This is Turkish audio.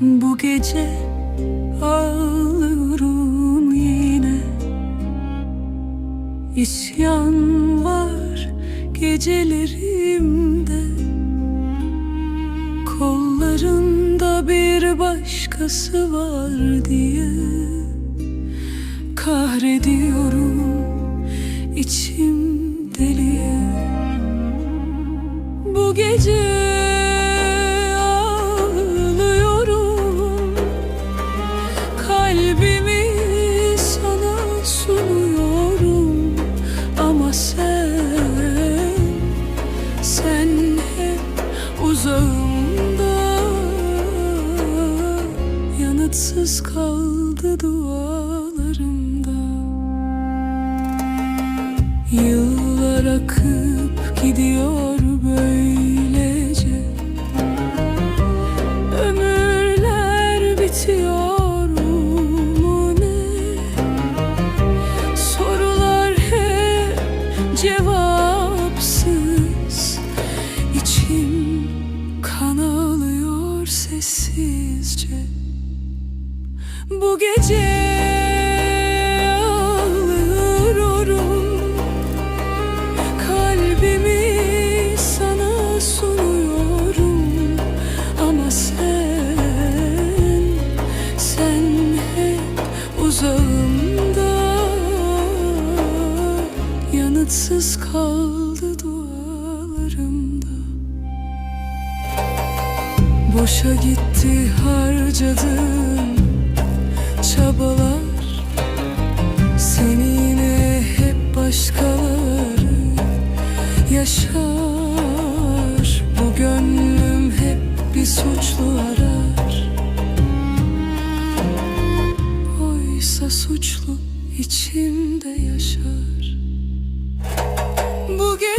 Bu gece ağlıyorum İsyan var gecelerimde. Kollarında bir başkası var diye Kahrediyorum içim deliye. Bu gece sen hep uzağımda Yanıtsız kaldı dualarımda Yıllar akıp gidiyor böylece Ömürler bitiyor Sorular hep cevapsız sessizce. Bu gece ağlıyorum. Kalbimi sana sunuyorum. Ama sen, sen hep uzağımda. Yanıtsız kaldı Boşa gitti harcadığım çabalar. Seni yine hep başkaları yaşar. Bu gönlüm hep bir suçlu arar. Oysa suçlu içimde yaşar. Bu gece